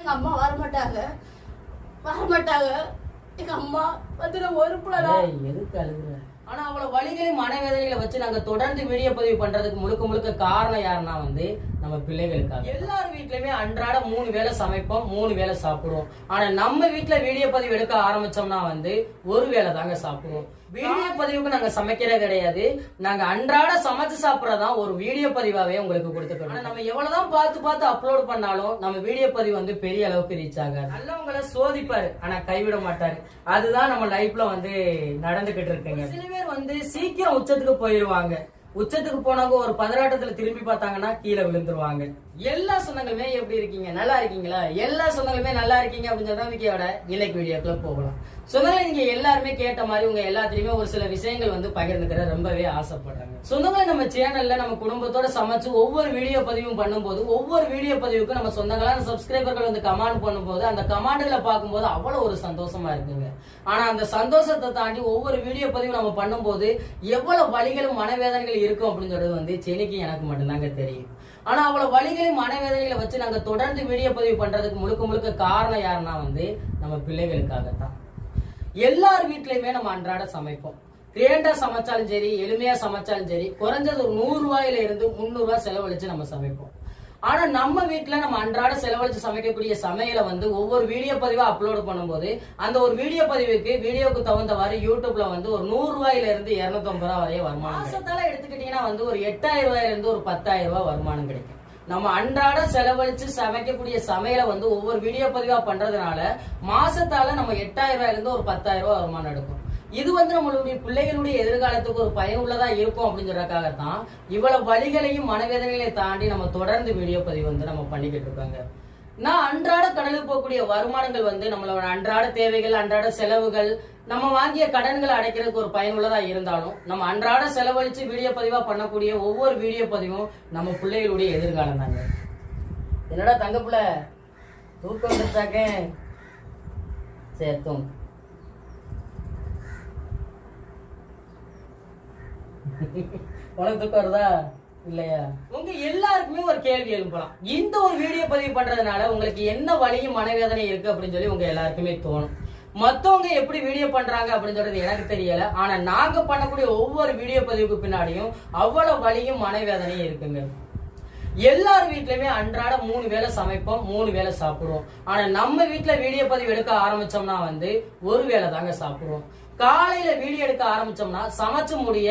எங்க அம்மா வரமாட்டாங்க. வரமாட்டாங்க. எங்க அம்மா வந்து நான் ஒரு ஏய், எதுக்கு அழுகுற? ஆனா அவ்வளவு வழிகளையும் மனவேதனைகளை வச்சு நாங்க தொடர்ந்து வீடியோ பதிவு பண்றதுக்கு முழுக்க முழுக்க காரணம் யாருன்னா வந்து நம்ம பிள்ளைகளுக்காக. எல்லார் வீட்லயுமே அன்றாட மூணு வேளை சமைப்போம் மூணு வேளை சாப்பிடுவோம். ஆனா நம்ம வீட்ல வீடியோ பதிவு எடுக்க ஆரம்பிச்சோம்னா வந்து ஒரு வேளை தாங்க சாப்பிடுவோம். வீடியோ பதிவுக்கு நாங்க சமைக்கிறது கிடையாது. நாங்க அன்றாட சமைச்சு சாப்பிடறதான் ஒரு வீடியோ பதிவாவே உங்களுக்கு கொடுத்துக்கிறோம் ஆனா நம்ம எவ்வளவுதான் பார்த்து பார்த்து அப்லோட் பண்ணாலும் நம்ம வீடியோ பதிவு வந்து பெரிய அளவுக்கு ரீச் ஆகாது. நல்லவங்களை சோதிப்பாரு ஆனா கைவிட மாட்டாரு. அதுதான் நம்ம லைஃப்ல வந்து நடந்துகிட்டு இருக்குங்க. சில பேர் வந்து சீக்கிரம் உச்சத்துக்கு போயிருவாங்க. உச்சத்துக்கு போனவங்க ஒரு பதராட்டத்துல திரும்பி பார்த்தாங்கன்னா கீழே விழுந்துருவாங்க. எல்லா சொந்தங்களுமே எப்படி இருக்கீங்க? நல்லா இருக்கீங்களா? எல்லா சொந்தங்களுமே நல்லா இருக்கீங்க அப்படின்னு சொன்னா விக்கியோட இன்னைக்கு வீடியோக்குள்ள போகலாம். சொந்தங்களை நீங்க எல்லாருமே கேட்ட மாதிரி உங்க எல்லாத்துலயுமே ஒரு சில விஷயங்கள் வந்து பகிர்ந்துக்கிற ரொம்பவே ஆசைப்படுறாங்க. சொந்தங்களை நம்ம சேனல்ல நம்ம குடும்பத்தோட சமைச்சு ஒவ்வொரு வீடியோ பதிவும் பண்ணும்போது ஒவ்வொரு வீடியோ பதிவுக்கும் நம்ம சொந்தங்களான சப்ஸ்கிரைபர்கள் வந்து கமெண்ட் பண்ணும்போது அந்த கமெண்ட்களை பார்க்கும்போது அவ்வளவு ஒரு சந்தோஷமா இருக்குங்க. ஆனா அந்த சந்தோஷத்தை தாண்டி ஒவ்வொரு வீடியோ பதிவு நம்ம பண்ணும்போது எவ்வளவு வலிகளும் மனவேதனைகள் இருக்கும் அப்படின்னு சொல்றது வந்து செனிக்கு எனக்கு மட்டும்தாங்க தெரியும். ஆனா அவ்வளவு வழிகளையும் மனவேதனைகளை வச்சு நாங்க தொடர்ந்து வீடியோ பதிவு பண்றதுக்கு முழுக்க முழுக்க காரணம் யாருன்னா வந்து நம்ம பிள்ளைகளுக்காகத்தான். எல்லார் வீட்லயுமே நம்ம அன்றாட சமைப்போம். கிரேண்டா சமைச்சாலும் சரி எளிமையா சமைச்சாலும் சரி குறைஞ்சது ஒரு நூறு ரூபாயில இருந்து முந்நூறு ரூபாய் செலவழிச்சு நம்ம சமைப்போம். ஆனா நம்ம வீட்டுல நம்ம அன்றாட செலவழிச்சு சமைக்கக்கூடிய சமையலை வந்து ஒவ்வொரு வீடியோ பதிவா அப்லோட் பண்ணும்போது அந்த ஒரு வீடியோ பதிவுக்கு வீடியோக்கு தகுந்தவாறு யூடியூப்ல வந்து ஒரு நூறு ரூபாயில இருந்து இருநூத்தி ஐம்பது ரூபாய் வரைய வருமானம் மாசத்தால எடுத்துக்கிட்டீங்கன்னா வந்து ஒரு எட்டாயிரம் ரூபாயில இருந்து ஒரு பத்தாயிரம் ரூபாய் வருமானம் கிடைக்கும். நம்ம அன்றாட செலவழிச்சு சமைக்கக்கூடிய சமையலை வந்து ஒவ்வொரு வீடியோ பதிவா பண்றதுனால மாசத்தால நம்ம எட்டாயிரம் ரூபாயில இருந்து ஒரு பத்தாயிரம் ரூபாய் வருமானம் எடுக்கும். இது வந்து நம்மளுடைய பிள்ளைகளுடைய எதிர்காலத்துக்கு ஒரு பயனுள்ளதா இருக்கும் அப்படிங்கிறதுக்காக தான் இவ்வளவு வழிகளையும் மனவேதனைகளையும் தாண்டி நம்ம தொடர்ந்து வீடியோ பதிவு வந்து நம்ம பண்ணிக்கிட்டு இருக்காங்க. நான் அன்றாட கடலுக்கு போகக்கூடிய வருமானங்கள் வந்து நம்மளோட அன்றாட தேவைகள் அன்றாட செலவுகள் நம்ம வாங்கிய கடன்களை அடைக்கிறதுக்கு ஒரு பயனுள்ளதா இருந்தாலும் நம்ம அன்றாட செலவழிச்சு வீடியோ பதிவா பண்ணக்கூடிய ஒவ்வொரு வீடியோ பதிவும் நம்ம பிள்ளைகளுடைய எதிர்காலம் தாங்க. என்னடா தங்கப்புல தூக்கம் எடுத்தாக்க சரி தூங்கு. உனக்கு தூக்கம் வருதா? இல்லையா? உங்க எல்லாருக்குமே ஒரு கேள்வி எழுப்பலாம் இந்த ஒரு வீடியோ பதிவு பண்றதுனால உங்களுக்கு என்ன வலியும் மனவேதனை இருக்கு அப்படின்னு சொல்லி உங்க எல்லாருக்குமே தோணும். மத்தவங்க எப்படி வீடியோ பண்றாங்க அப்படின்னு சொல்றது எனக்கு தெரியல. ஆனா நாங்க பண்ணக்கூடிய ஒவ்வொரு வீடியோ பதிவுக்கு பின்னாடியும் அவ்வளவு வலியும் மனவேதனையும் இருக்குங்க. எல்லார் வீட்லயுமே அன்றாட மூணு வேளை சமைப்போம் மூணு வேளை சாப்பிடுவோம். ஆனா நம்ம வீட்ல வீடியோ பதிவு எடுக்க ஆரம்பிச்சோம்னா வந்து ஒரு வேளை தாங்க சாப்பிடுவோம். காலையில வீடியோ எடுக்க ஆரம்பிச்சோம்னா சமைச்சு முடிய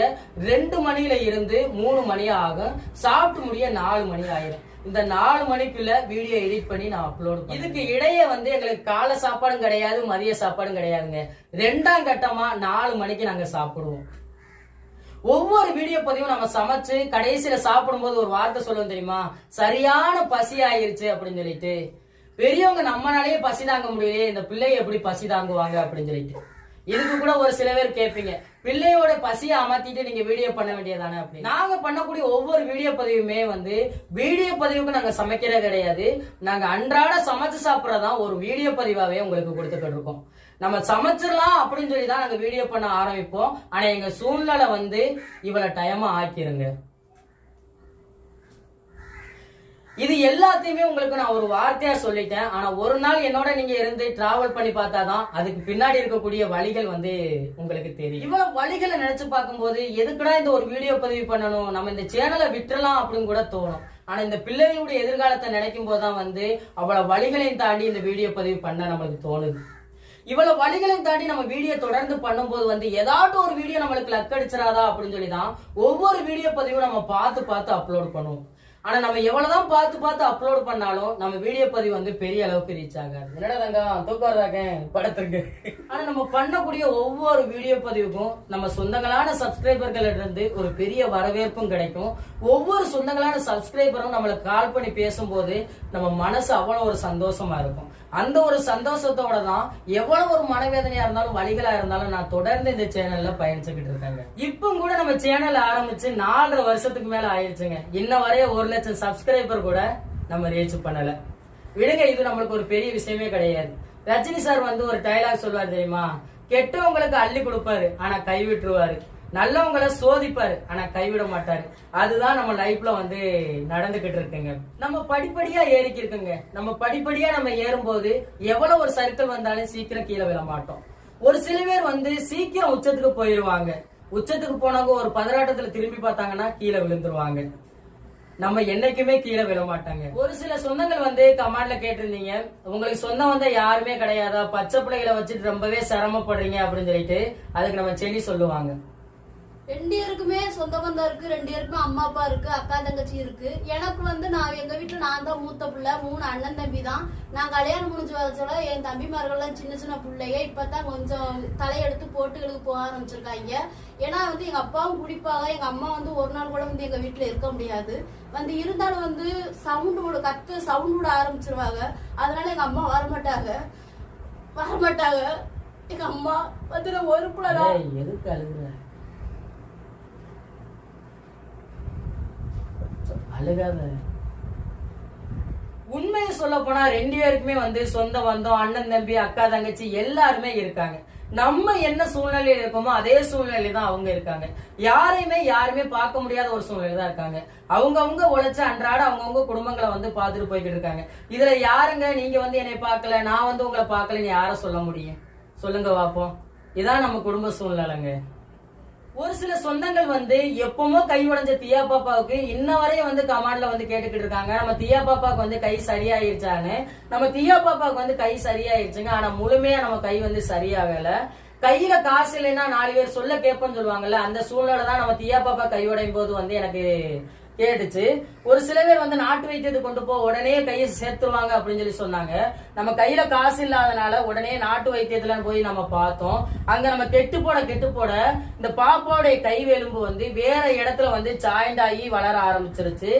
ரெண்டு மணியில இருந்து மூணு மணி ஆகும். சாப்பிட்டு முடிய நாலு மணி ஆயிரும். இந்த நாலு மணிக்குள்ள வீடியோ எடிட் பண்ணி நான் அப்லோட் இதுக்கு இடையே வந்து எங்களுக்கு காலை சாப்பாடும் கிடையாது மதிய சாப்பாடும் கிடையாதுங்க. ரெண்டாம் கட்டமா நாலு மணிக்கு நாங்க சாப்பிடுவோம். ஒவ்வொரு வீடியோ பதிவும் நம்ம சமைச்சு கடைசியில சாப்பிடும்போது ஒரு வார்த்தை சொல்லுவோம் தெரியுமா? சரியான பசி ஆயிருச்சு அப்படின்னு சொல்லிட்டு. பெரியவங்க நம்மளாலேயே பசி தாங்க முடியலையே இந்த பிள்ளைய எப்படி பசி தாங்குவாங்க அப்படின்னு சொல்லிட்டு. இதுக்கு கூட ஒரு சில பேர் கேட்பீங்க பிள்ளையோட பசியை அமர்த்திட்டு நீங்க வீடியோ பண்ண வேண்டியதானே அப்படி நாங்க பண்ணக்கூடிய ஒவ்வொரு வீடியோ பதிவுமே வந்து வீடியோ பதிவுக்கு நாங்க சமைக்கிறது கிடையாது. நாங்க அன்றாட சமைச்சு சாப்பிடறதான் ஒரு வீடியோ பதிவாவே உங்களுக்கு கொடுத்துக்கிட்டு இருக்கோம் நம்ம சமைச்சிடலாம் அப்படின்னு சொல்லி தான் நாங்க வீடியோ பண்ண ஆரம்பிப்போம். ஆனா எங்க சூழ்நிலை வந்து இவ்வளவு டைமா ஆக்கிருங்க. இது எல்லாத்தையுமே உங்களுக்கு நான் ஒரு வார்த்தையா சொல்லிட்டேன். ஆனா ஒரு நாள் என்னோட நீங்க இருந்து டிராவல் பண்ணி பார்த்தாதான் அதுக்கு பின்னாடி இருக்கக்கூடிய வழிகள் வந்து உங்களுக்கு தெரியும். இவ்வளவு வழிகளை நினைச்சு பார்க்கும்போது எதுக்குடா இந்த ஒரு வீடியோ பதிவு பண்ணணும்? நம்ம இந்த சேனலை விட்டுறலாம் அப்படின்னு கூட தோணும். ஆனா இந்த பிள்ளைகளுடைய எதிர்காலத்தை நினைக்கும் போதுதான் வந்து அவ்வளவு வழிகளையும் தாண்டி இந்த வீடியோ பதிவு பண்ண நம்மளுக்கு தோணுது. இவ்வளவு வழிகளையும் தாண்டி நம்ம வீடியோ தொடர்ந்து பண்ணும்போது வந்து ஏதாட்டும் ஒரு வீடியோ நம்மளுக்கு லக் அடிச்சிடாதா அப்படின்னு சொல்லி தான் ஒவ்வொரு வீடியோ பதிவும் நம்ம பார்த்து பார்த்து அப்லோட் பண்ணுவோம். ஆனா நம்ம எவ்வளவுதான் பார்த்து பார்த்து அப்லோட் பண்ணாலும் நம்ம வீடியோ பதிவு வந்து பெரிய அளவுக்கு ரீச் ஆகாது. என்னடா தங்கம் தூக்கம் வருதாக்க படத்துக்கு. ஆனா நம்ம பண்ணக்கூடிய ஒவ்வொரு வீடியோ பதிவுக்கும் நம்ம சொந்தங்களான சப்ஸ்கிரைபர்கள் இருந்து ஒரு பெரிய வரவேற்பும் கிடைக்கும். ஒவ்வொரு சொந்தங்களான சப்ஸ்கிரைபரும் நம்மளுக்கு கால் பண்ணி பேசும்போது நம்ம மனசு அவ்வளவு ஒரு சந்தோஷமா இருக்கும். அந்த ஒரு சந்தோஷத்தோட தான் எவ்வளவு ஒரு மனவேதனையா இருந்தாலும் வழிகளா இருந்தாலும் நான் தொடர்ந்து இந்த சேனல்ல பயணிச்சுக்கிட்டு இருக்காங்க. இப்போ கூட நம்ம சேனல் ஆரம்பிச்சு நாலரை வருஷத்துக்கு மேல ஆயிடுச்சுங்க இன்ன வரைய ஒரு லட்சம் சப்ஸ்கிரைபர் கூட நம்ம ரீச் பண்ணல. விடுங்க இது நம்மளுக்கு ஒரு பெரிய விஷயமே கிடையாது. ரஜினி சார் வந்து ஒரு டைலாக் சொல்வார் தெரியுமா? கெட்டவங்களுக்கு அள்ளி கொடுப்பாரு ஆனா கை விட்டுருவாரு நல்லவங்களை சோதிப்பாரு ஆனா கைவிட மாட்டாரு. அதுதான் நம்ம லைஃப்ல வந்து நடந்துகிட்டு இருக்குங்க. நம்ம படிப்படியா ஏறிக்கி இருக்குங்க. நம்ம படிப்படியா நம்ம ஏறும்போது எவ்வளவு ஒரு சர்க்கிள் வந்தாலும் சீக்கிரம் கீழே விழ மாட்டோம். ஒரு சில பேர் வந்து சீக்கிரம் உச்சத்துக்கு போயிருவாங்க. உச்சத்துக்கு போனவங்க ஒரு பதராட்டத்துல திரும்பி பார்த்தாங்கன்னா கீழே விழுந்துருவாங்க. நம்ம என்னைக்குமே கீழே விழ மாட்டாங்க. ஒரு சில சொந்தங்கள் வந்து கமாண்ட்ல கேட்டிருந்தீங்க. உங்களுக்கு சொந்தம் வந்தா யாருமே கிடையாதா? பச்சை பிள்ளைகளை வச்சுட்டு ரொம்பவே சிரமப்படுறீங்க அப்படின்னு சொல்லிட்டு அதுக்கு நம்ம செடி சொல்லுவாங்க. ரெண்டு பேருக்குமே சொந்த பந்தம் இருக்கு ரெண்டு பேருக்குமே அம்மா அப்பா இருக்கு அக்கா தங்கச்சி இருக்கு. எனக்கு வந்து நான் எங்க வீட்டுல நான் தான் மூத்த பிள்ளை மூணு அண்ணன் தம்பி தான். நான் கல்யாணம் முடிஞ்சு வரச்சோட என் தம்பிமார்கள்லாம் சின்ன சின்ன பிள்ளைங்க. இப்பதான் கொஞ்சம் தலையெடுத்து போட்டுகளுக்கு போக ஆரம்பிச்சிருக்காங்க. ஏன்னா வந்து எங்க அப்பாவும் குடிப்பாக எங்க அம்மா வந்து ஒரு நாள் கூட வந்து எங்க வீட்டுல இருக்க முடியாது. வந்து இருந்தாலும் வந்து சவுண்ட் விட கத்து சவுண்ட் விட ஆரம்பிச்சிருவாங்க. அதனால எங்க அம்மா வரமாட்டாங்க. வரமாட்டாங்க. எங்க அம்மா வந்து நான் ஒரு பிள்ளை எதுக்கு அழுகுறேன் அழுகாத. உண்மையை சொல்ல போனா ரெண்டு பேருக்குமே வந்து சொந்த பந்தம் அண்ணன் தம்பி அக்கா தங்கச்சி எல்லாருமே இருக்காங்க. நம்ம என்ன சூழ்நிலையில இருக்கோமோ அதே சூழ்நிலையில தான் அவங்க இருக்காங்க. யாரையுமே யாருமே பார்க்க முடியாத ஒரு சூழ்நிலை தான் இருக்காங்க. அவங்கவுங்க உழைச்ச அன்றாட அவங்கவுங்க குடும்பங்களை வந்து பார்த்துட்டு போய்கிட்டு இருக்காங்க. இதுல யாருங்க? நீங்க வந்து என்னை பார்க்கல நான் வந்து உங்களை பார்க்கலன்னு யார சொல்ல முடியும்? சொல்லுங்க பாப்போம் இதான் நம்ம குடும்ப சூழ்நிலைங்க. ஒரு சில சொந்தங்கள் வந்து எப்பவுமோ கை உடைஞ்ச தியா பாப்பாவுக்கு இன்ன வரையும் வந்து கமாண்ட்ல வந்து கேட்டுக்கிட்டு இருக்காங்க. நம்ம தியா பாப்பாவுக்கு வந்து கை சரியாயிருச்சான்னு. நம்ம தியா பாப்பாவுக்கு வந்து கை சரியாயிருச்சுங்க. ஆனா முழுமையா நம்ம கை வந்து சரியாகல. கையில காசு இல்லைன்னா நாலு பேர் சொல்ல கேட்போம்னு சொல்லுவாங்கல்ல அந்த சூழ்நிலை தான் நம்ம தியா பாப்பா கை உடையும் போது வந்து எனக்கு கேட்டுச்சு. ஒரு சில பேர் வந்து நாட்டு வைத்தியத்தை கொண்டு போ உடனே கையை சேர்த்துருவாங்க அப்படின்னு சொல்லி சொன்னாங்க. நம்ம கையில காசு இல்லாதனால உடனே நாட்டு வைத்தியத்துல போய் நம்ம பார்த்தோம். அங்க நம்ம கெட்டு போட கெட்டு போட இந்த பாப்பாவுடைய கை எலும்பு வந்து வேற இடத்துல வந்து ஜாயிண்ட் ஆகி வளர ஆரம்பிச்சிருச்சு.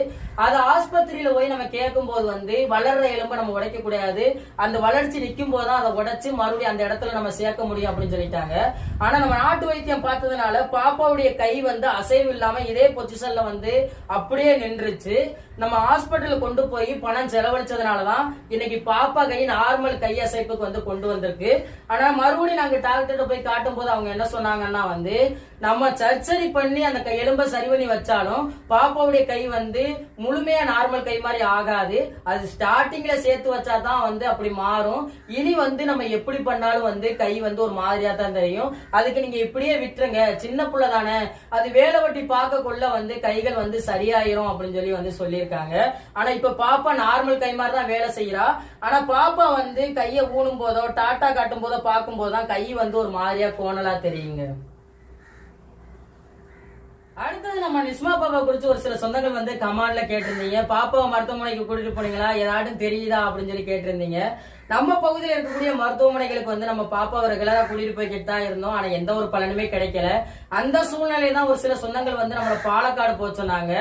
அது ஆஸ்பத்திரியில போய் நம்ம கேட்கும் போது வந்து வளர்ற எலும்பை நம்ம உடைக்க கூடாது. அந்த வளர்ச்சி நிற்கும் போது தான் அதை உடைச்சு மறுபடியும் அந்த இடத்துல நம்ம சேர்க்க முடியும் அப்படின்னு சொல்லிட்டாங்க. ஆனா நம்ம நாட்டு வைத்தியம் பார்த்ததுனால பாப்பாவுடைய கை வந்து அசைவு இல்லாம இதே பொசிஷன்ல வந்து அப்படியே நின்றுச்சு. நம்ம ஹாஸ்பிட்டல் கொண்டு போய் பணம் செலவழிச்சதுனாலதான் இன்னைக்கு பாப்பா கை நார்மல் கை அசைப்புக்கு வந்து கொண்டு வந்திருக்கு. ஆனா மறுபடியும் நாங்க டாக்டர்கிட்ட போய் காட்டும் போது அவங்க என்ன சொன்னாங்கன்னா வந்து நம்ம சர்ச்சரி பண்ணி அந்த எலும்ப சரி பண்ணி வச்சாலும் பாப்பாவுடைய கை வந்து முழுமையா நார்மல் கை மாதிரி ஆகாது. அது ஸ்டார்டிங்ல சேர்த்து வச்சாதான் வந்து அப்படி மாறும். இனி வந்து நம்ம எப்படி பண்ணாலும் வந்து கை வந்து ஒரு மாதிரியா தான் தெரியும். அதுக்கு நீங்க இப்படியே விட்டுருங்க. சின்ன புள்ள தானே. அது வேலை வட்டி பார்க்க கொள்ள வந்து கைகள் வந்து சரியாயிரும் அப்படின்னு சொல்லி வந்து சொல்லியிருக்காங்க. ஆனா இப்ப பாப்பா நார்மல் கை மாதிரி தான் வேலை செய்யறா ஆனா பாப்பா வந்து கையை ஊனும் போதோ டாட்டா காட்டும் போதோ பார்க்கும் போதுதான் கை வந்து ஒரு மாதிரியா கோணலா தெரியுங்க. அடுத்தது நம்ம நிஸ்மா பாப்பா குறிச்சு ஒரு சில சொந்தங்கள் வந்து கமாண்ட்ல கேட்டிருந்தீங்க. பாப்பாவை மருத்துவமனைக்கு கூட்டிட்டு போனீங்களா? ஏதாட்டும் தெரியுதா அப்படின்னு சொல்லி கேட்டிருந்தீங்க. நம்ம பகுதியில் இருக்கக்கூடிய மருத்துவமனைகளுக்கு வந்து நம்ம பாப்பாவை ரெகுலரா கூட்டிட்டு போய்கிட்டு தான் இருந்தோம். ஆனா எந்த ஒரு பலனுமே கிடைக்கல. அந்த சூழ்நிலை தான் ஒரு சில சொந்தங்கள் வந்து நம்மள பாலக்காடு போக சொன்னாங்க.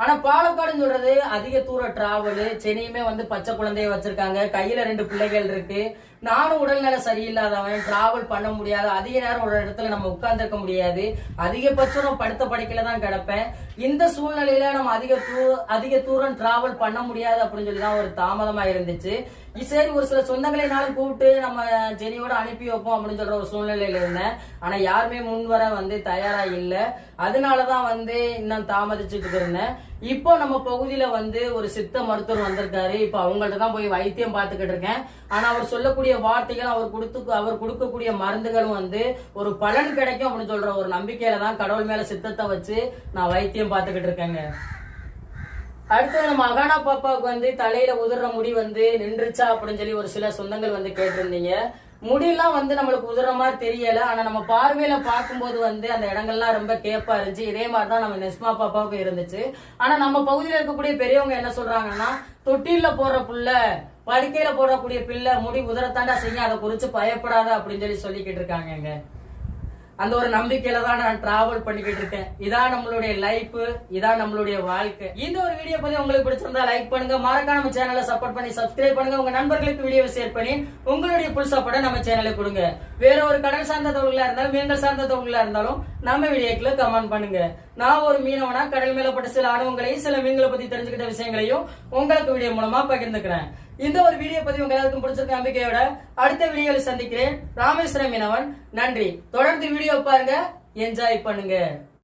ஆனா பாலக்காடுன்னு சொல்றது அதிக தூர டிராவல் சென்னையுமே வந்து பச்சை குழந்தைய வச்சிருக்காங்க. கையில ரெண்டு பிள்ளைகள் இருக்கு. நானும் உடல்நிலை சரியில்லாதவன் டிராவல் பண்ண முடியாது. அதிக நேரம் ஒரு இடத்துல நம்ம உட்கார்ந்துருக்க முடியாது. அதிகபட்சம் நான் படுத்த படிக்கல தான் கிடப்பேன். இந்த சூழ்நிலையில நம்ம அதிக தூ அதிக தூரம் டிராவல் பண்ண முடியாது அப்படின்னு சொல்லி தான் ஒரு தாமதமா இருந்துச்சு சரி ஒரு சில சொந்தங்களைனாலும் கூப்பிட்டு நம்ம ஜெனியோட அனுப்பி வைப்போம் அப்படின்னு சொல்ற ஒரு சூழ்நிலையில இருந்தேன். ஆனா யாருமே முன்வர வந்து தயாரா இல்ல. அதனாலதான் வந்து இன்னும் தாமதிச்சுட்டு இருந்தேன். இப்போ நம்ம பகுதியில வந்து ஒரு சித்த மருத்துவர் வந்திருக்காரு. இப்போ அவங்கள்ட்ட தான் போய் வைத்தியம் பார்த்துக்கிட்டு இருக்கேன். ஆனா அவர் சொல்லக்கூடிய வார்த்தைகள் அவர் கொடுத்து அவர் கொடுக்கக்கூடிய மருந்துகளும் வந்து ஒரு பலன் கிடைக்கும் அப்படின்னு சொல்ற ஒரு நம்பிக்கையில தான் கடவுள் மேல சித்தத்தை வச்சு நான் வைத்தியம் பார்த்துக்கிட்டு இருக்கேங்க. அடுத்தது நம்ம அகானா பாப்பாவுக்கு வந்து தலையில உதிர்ற முடி வந்து நின்றுச்சா அப்படின்னு சொல்லி ஒரு சில சொந்தங்கள் வந்து கேட்டிருந்தீங்க. முடியெல்லாம் வந்து நம்மளுக்கு உதிர மாதிரி தெரியல. ஆனா நம்ம பார்வையில பார்க்கும்போது வந்து அந்த இடங்கள்லாம் ரொம்ப கேப்பா இருந்துச்சு. இதே மாதிரி தான் நம்ம நெஸ்மா பாப்பாவுக்கு இருந்துச்சு. ஆனா நம்ம பகுதியில் இருக்கக்கூடிய பெரியவங்க என்ன சொல்றாங்கன்னா தொட்டில போடுற புள்ள படுக்கையில போடக்கூடிய பிள்ளை முடி உதரத்தாண்டா செய்யும். அதை குறிச்சு பயப்படாத அப்படின்னு சொல்லி சொல்லிக்கிட்டு இருக்காங்க அந்த ஒரு நம்பிக்கையில தான் நான் டிராவல் பண்ணிக்கிட்டு இருக்கேன். இதான் நம்மளுடைய லைஃப் இதான் நம்மளுடைய வாழ்க்கை. இந்த ஒரு வீடியோ பத்தி உங்களுக்கு பிடிச்சிருந்தா லைக் பண்ணுங்க. மறக்காம நம்ம சேனலை சப்போர்ட் பண்ணி சப்ஸ்கிரைப் பண்ணுங்க. உங்க நண்பர்களுக்கு வீடியோவை ஷேர் பண்ணி உங்களுடைய புல் சப்போர்ட்டை நம்ம சேனலுக்கு கொடுங்க. வேற ஒரு கடல் சார்ந்த தொழிலா இருந்தாலும் மீன்கள் சார்ந்த தொழிலா இருந்தாலும் நம்ம வீடியோக்குள்ள கமெண்ட் பண்ணுங்க. நான் ஒரு மீனவனா கடல் மேலப்பட்ட சில அனுபவங்களையும் சில மீன்களை பத்தி தெரிஞ்சுக்கிட்ட விஷயங்களையும் உங்களுக்கு வீடியோ மூலமா பகிர்ந்துக்கிறேன். இந்த ஒரு வீடியோ பத்தி உங்க எல்லாருக்கும் பிடிச்சிருக்க நம்பிக்கையோட அடுத்த வீடியோவில் சந்திக்கிறேன். ராமேஸ்வரம் மீனவன். நன்றி. தொடர்ந்து வீடியோ பாருங்க. என்ஜாய் பண்ணுங்க.